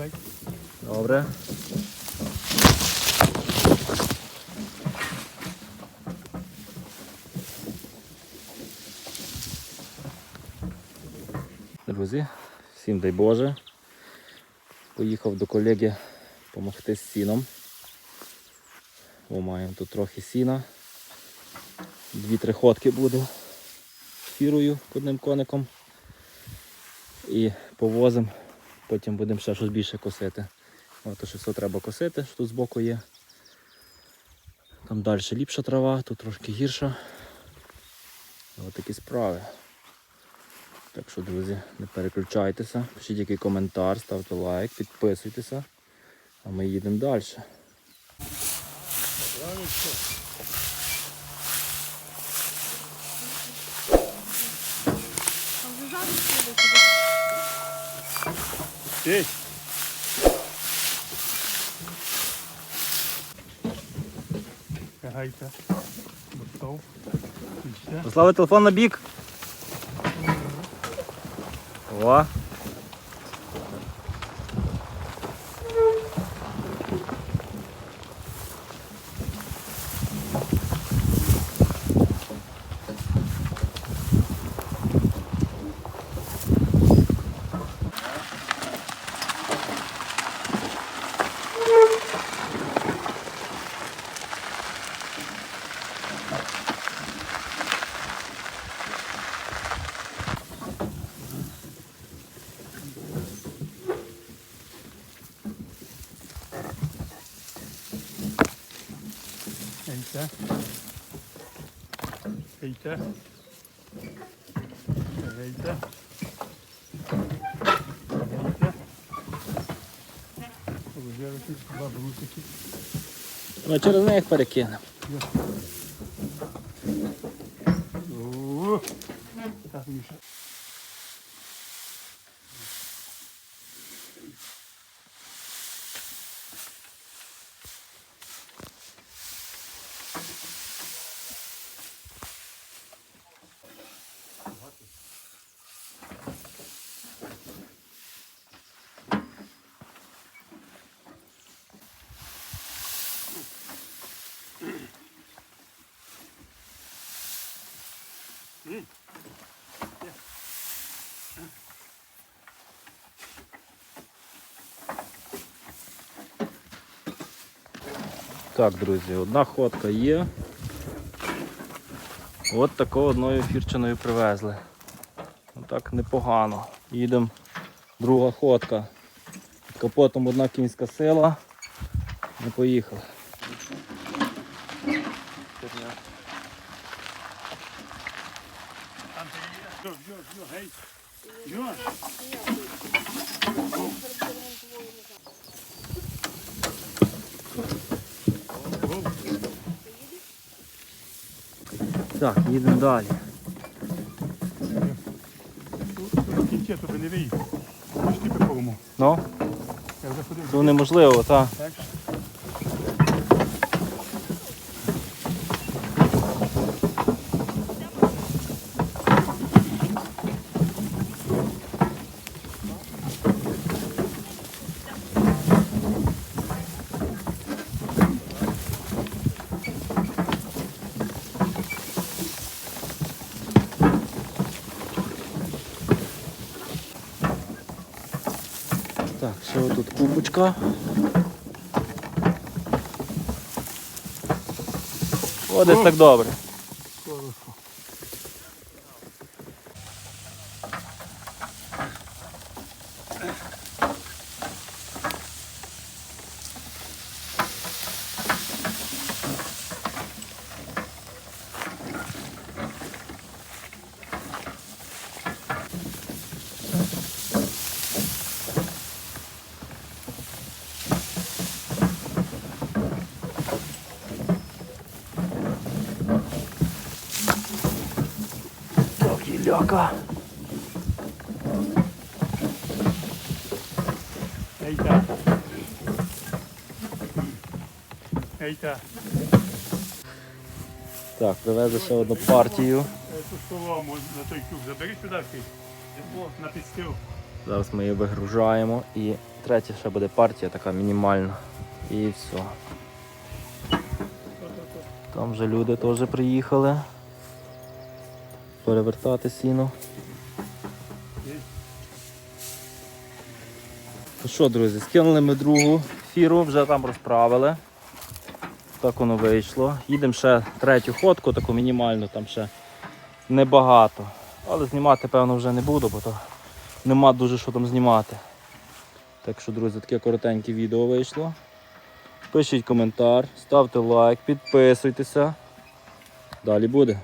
дай. Добре. Друзі, всім дай Боже. Поїхав до колеги допомогти з сіном. О, маємо тут трохи сіна. Дві-три ходки буде фірою одним коником. І повозимо Потім будемо ще щось більше косити. От, що треба косити, що тут збоку є. Там далі ліпша трава, тут трошки гірша. Ось такі справи. Так що, друзі, не переключайтеся, пишіть який коментар, ставте лайк, підписуйтеся. А ми їдемо далі. Ей! Гайка. Готов. Слава телефон на бік. О. Гайка. Гайка. Гайка. Гайка. Вже якісь два брусики. Ми через них перекинемо. О, Так, друзі, одна ходка є. От такою одною фірчиною привезли. Так непогано. Їдемо. Друга ходка. Капотом одна кінська сила. Ми поїхали. Там ти є. Йо, йо, йо, гей. Йо. Так, їдемо далі. Тут кінче тобі не виїхав. Ми ти по-повому. Ну, Я ходив. неможливо, так. Так. Так, все, тут кубочка. О, так добре. Так, гіляка. Ейта. Ейта. Так, привезли ще одну партію. Ту солому на той кюк забери сюди. На підстил. Зараз ми її вигружаємо і Третя ще буде партія така мінімальна. І все. Там вже люди теж приїхали. Перевертати сіно. То що, друзі, скинули ми другу фіру, вже там розправили. Так воно вийшло. Їдемо ще третю ходку, таку мінімальну, там ще небагато. Але знімати, певно, вже не буду, бо то нема дуже що там знімати. Так що, друзі, таке коротеньке відео вийшло. Пишіть коментар, ставте лайк, підписуйтеся. Далі буде.